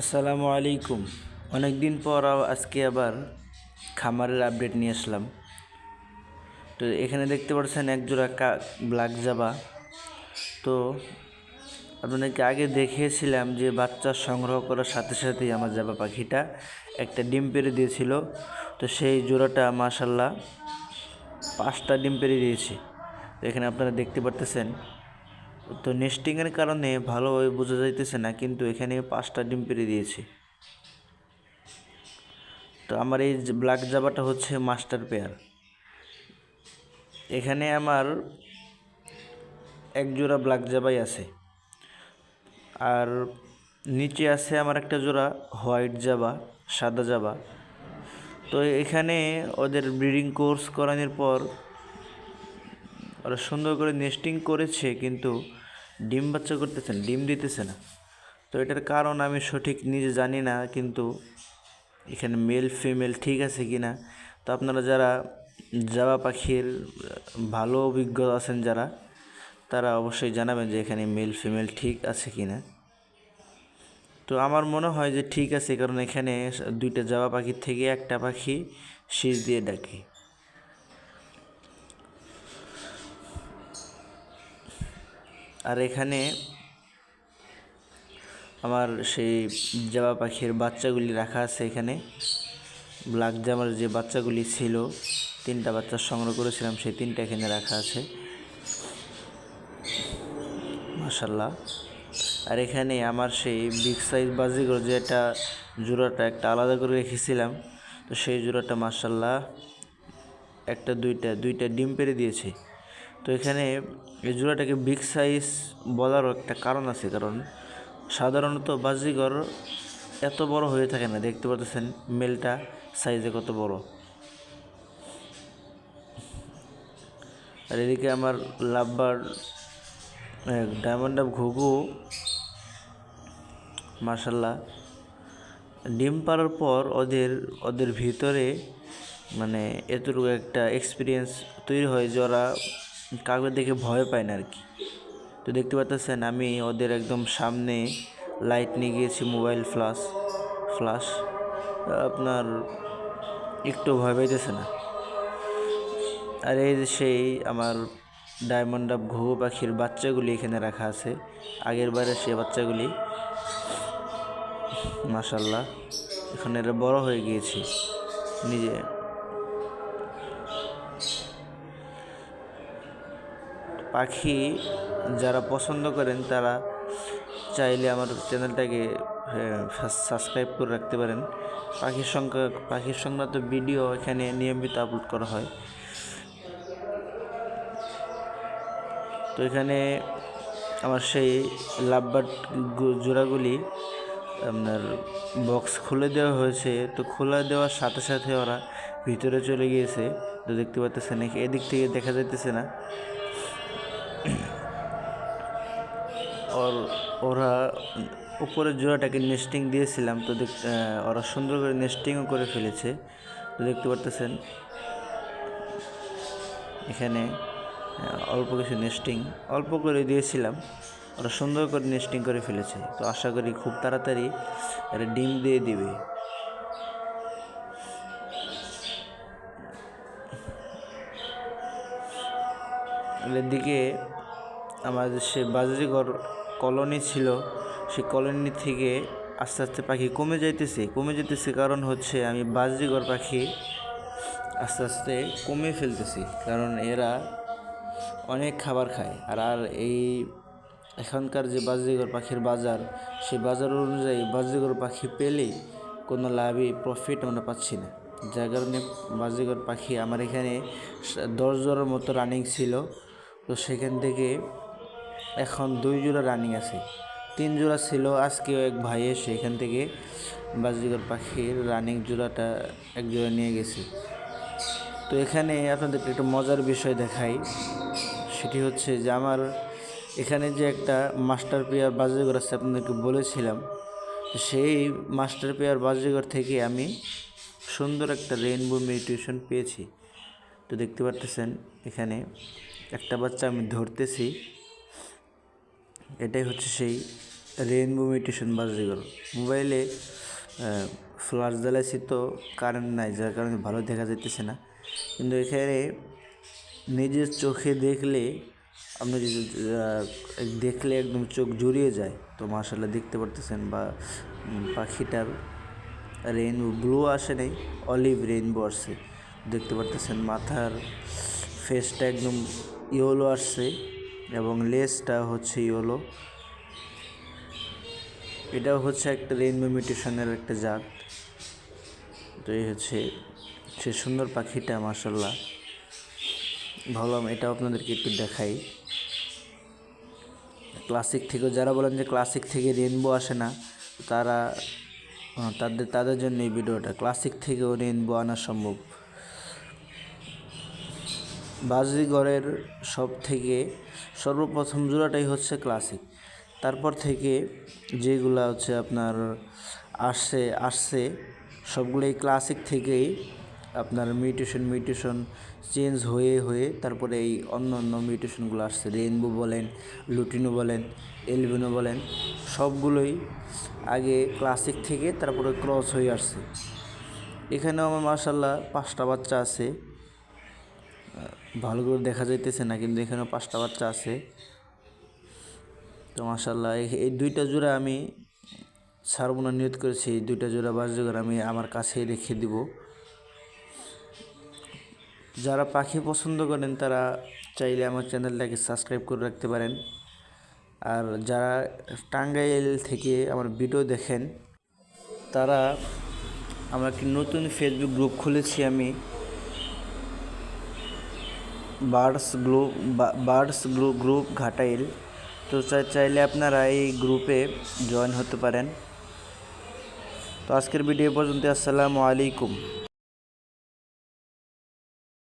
আসসালামু আলাইকুম। অনেক দিন পর আজকে আবার খামারের আপডেট নিয়ে আসলাম। তো এখানে দেখতে পাচ্ছেন এক জোড়া কা ব্ল্যাক জাবা তো আপনাদেরকে আগে দেখিয়েছিলাম যে বাচ্চা সংগ্রহ করার সাথে সাথেই আমার জাবা পাখিটা একটা ডিম পেরে দিয়েছিল। তো সেই জোড়াটা মাশাল্লাহ পাঁচটা ডিম পেড়ে দিয়েছে। এখানে আপনারা দেখতে পারতেছেন তো নেস্টিংয়ের কারণে ভালোভাবে বোঝা যাইতেছে না, কিন্তু এখানে পাঁচটা ডিম পেড়ে দিয়েছে। তো আমার এই ব্ল্যাক জাবাটা হচ্ছে মাস্টার পেয়ার এখানে আমার এক জোড়া ব্ল্যাক জাবাই আছে। আর নিচে আছে আমার একটা জোড়া হোয়াইট জাবা সাদা জাবা তো এখানে ওদের ব্রিডিং কোর্স করানোর পর ওরা সুন্দর করে নেস্টিং করেছে, কিন্তু ডিম বাচ্চা করতেছে না, ডিম দিতেছে না। তো এটার কারণ আমি সঠিক নিজে জানি না, কিন্তু এখানে মেল ফিমেল ঠিক আছে কি না তো আপনারা যারা জাবা পাখির ভালো অভিজ্ঞ আছেন যারা, তারা অবশ্যই জানাবেন যে এখানে মেল ফিমেল ঠিক আছে কি না তো আমার মনে হয় যে ঠিক আছে, কারণ এখানে দুইটা জাবা পাখির থেকে একটা পাখি শীষ দিয়ে ডাকে। আর এখানে আমার সেই জাবা পাখির বাচ্চাগুলি রাখা আছে এখানে। ব্ল্যাক জামার যে বাচ্চাগুলি ছিল, তিনটা বাচ্চা সংগ্রহ করেছিলাম, সেই তিনটা এখানে রাখা আছে। মাশাল্লাহ আর এখানে আমার সেই বিগ সাইজ বাজিগর যে একটা জোড়াটা একটা আলাদা করে রেখেছিলাম, তো সেই জোড়াটা মাশাল্লাহ একটা দুইটা দুইটা ডিম পেড়ে দিয়েছে। তো এখানে এই জোড়াটাকে বিগ সাইজ বলারও একটা কারণ আছে, কারণ সাধারণত বাজিগর এত বড় হয়ে থাকে না, দেখতে পাচ্ছেন মেলটা সাইজে কত বড়। আর এদিকে আমার লাভবার ডায়মন্ড অফ ঘুঘু মার্শাল্লাহ ডিম পাড়ার পর ওদের ওদের ভিতরে মানে এতটুকু একটা এক্সপিরিয়েন্স তৈরি হয় যে ওরা কাউকে দেখে ভয় পায় না আর কি। তো দেখতে পাচ্ছেন আমি ওদের একদম সামনে লাইট নিয়ে গিয়েছি মোবাইল ফ্লাশ ফ্লাশ আপনার একটু ভয় পাইতেছে না। আর এই যে সেই আমার ডায়মন্ড অফ ঘুঘু পাখির বাচ্চাগুলি এখানে রাখা আছে। আগের বারে সে বাচ্চাগুলি মাশাল্লাহ এখন এরা বড় হয়ে গিয়েছে। নিজে পাখি যারা পছন্দ করেন তারা চাইলে আমার চ্যানেলটাকে সাবস্ক্রাইব করে রাখতে পারেন। পাখির সংখ্যা, পাখির সংক্রান্ত ভিডিও এখানে নিয়মিত আপলোড করা হয়। তো এখানে আমার সেই লাভবার্ড জোড়াগুলি আপনার বক্স খুলে দেওয়া হয়েছে। তো খোলা দেওয়ার সাথে সাথে ওরা ভিতরে চলে গিয়েছে। তো দেখতে পাচ্ছেন, এদিক থেকে দেখা যাইতেছে না। ওর, ওরা উপরের জোড়াটাকে নেস্টিং দিয়েছিলাম তো দেখ ওরা সুন্দর করে নেস্টিংও করে ফেলেছে। তো দেখতে পারতেছেন, এখানে অল্প কিছু নেস্টিং অল্প করে দিয়েছিলাম। ওরা সুন্দর করে নেস্টিং করে ফেলেছে। তো আশা করি খুব তাড়াতাড়ি এটা ডিম দিয়ে দিবে। এদিকে আমাদের সে বাজরিগর কলোনি ছিল, সেই কলোনি থেকে আস্তে আস্তে পাখি কমে যাইতেছে। কমে যেতেছে কারণ হচ্ছে আমি বাজরিগর পাখি আস্তে আস্তে কমে ফেলতেছি, কারণ এরা অনেক খাবার খায়। আর আর এই এখনকার যে বাজরিগর পাখির বাজার, সেই বাজার অনুযায়ী বাজরিগর পাখি পেলেই কোনো লাভই প্রফিট আমরা পাচ্ছি না। যার কারণে বাজরিগর পাখি আমার এখানে দশ জোড়ার মতো রানিং ছিল। তো সেখান থেকে এখন দুই জোড়া রানিং আছে। তিন জোড়া ছিল, আজকেও এক ভাই এসে এখান থেকে বাজরিগর পাখির রানিং জোড়াটা এক জোড়া নিয়ে গেছে। তো এখানে আপনাদেরকে একটা মজার বিষয় দেখাই। সেটি হচ্ছে যে আমার এখানে যে একটা মাস্টার পেয়ার বাজরিগর আছে, আপনাদেরকে বলেছিলাম সেই মাস্টার পেয়ার বাজরিগর থেকে আমি সুন্দর একটা রেইনবো মিউটেশন পেয়েছি। তো দেখতে পারতেছেন, এখানে একটা বাচ্চা আমি ধরতেছি। এটাই হচ্ছে সেই রেইনবো মিউটেশন বা বাজিগর মোবাইলে ফ্লাশ জ্বালাইছি তো কারেন্ট নাই, যার কারণে ভালো দেখা যাইতেছে না। কিন্তু এখানে নিজের চোখে দেখলে আপনি যদি দেখলে একদম চোখ জুড়িয়ে যায়, তো মার্শাল্লাহ দেখতে পারতেছেন বা পাখিটার রেইনবো ব্লু আসে নাই অলিভ রেইনবো আসছে। দেখতে পারতেছেন মাথার ফেসটা একদম ইয়েলো আসছে। এবং লেসটা হচ্ছে ইয়েলো। এটাও হচ্ছে একটা রেইনবো মিউটেশনের একটা জাত। তো এই হচ্ছে সে সুন্দর পাখিটা মাসাল্লাহ ভাবলাম এটা আপনাদেরকে একটু দেখাই। ক্লাসিক থেকে, যারা বলেন যে ক্লাসিক থেকে রেনবো আসে না, তারা তাদের তাদের জন্য এই ভিডিওটা। ক্লাসিক থেকেও রেনবো আনা সম্ভব। বাজিগরের সব থেকে সর্বপ্রথম জোড়াটাই হচ্ছে ক্লাসিক তারপর থেকে যেগুলা হচ্ছে আপনার আসছে আসছে, সবগুলোই ক্লাসিক থেকেই আপনার মিউটেশন মিউটেশন চেঞ্জ হয়ে হয়ে তারপরে এই অন্য অন্য মিউটেশনগুলো আসছে। রেইনবো বলেন লুটিনো বলেন এলবিনো বলেন, সবগুলোই আগে ক্লাসিক থেকে তারপরে ক্রস হয়ে আসছে। এখানেও আমার মার্শাল্লাহ পাঁচটা বাচ্চা আছে। ভালো করে দেখা যাইতেছে না, কিন্তু এখানেও পাঁচটা বাচ্চা আছে। তো মাসাল্লাহ এই দুইটা জোড়া আমি ছাড়বো না, নিয়ত করেছি, এই দুইটা জোড়া বাসযোগার আমি আমার কাছে রেখে দিব। যারা পাখি পছন্দ করেন, তারা চাইলে আমার চ্যানেলটাকে সাবস্ক্রাইব করে রাখতে পারেন। আর যারা টাঙ্গাইল থেকে আমার ভিডিও দেখেন, তারা আমার একটি নতুন ফেসবুক গ্রুপ খুলেছি আমি। Birds group birds group group Ghatail. তো চাইলে আপনারা এই গ্রুপে জয়েন হতে পারেন। তো আজকের ভিডিও পর্যন্ত আসসালামু আলাইকুম।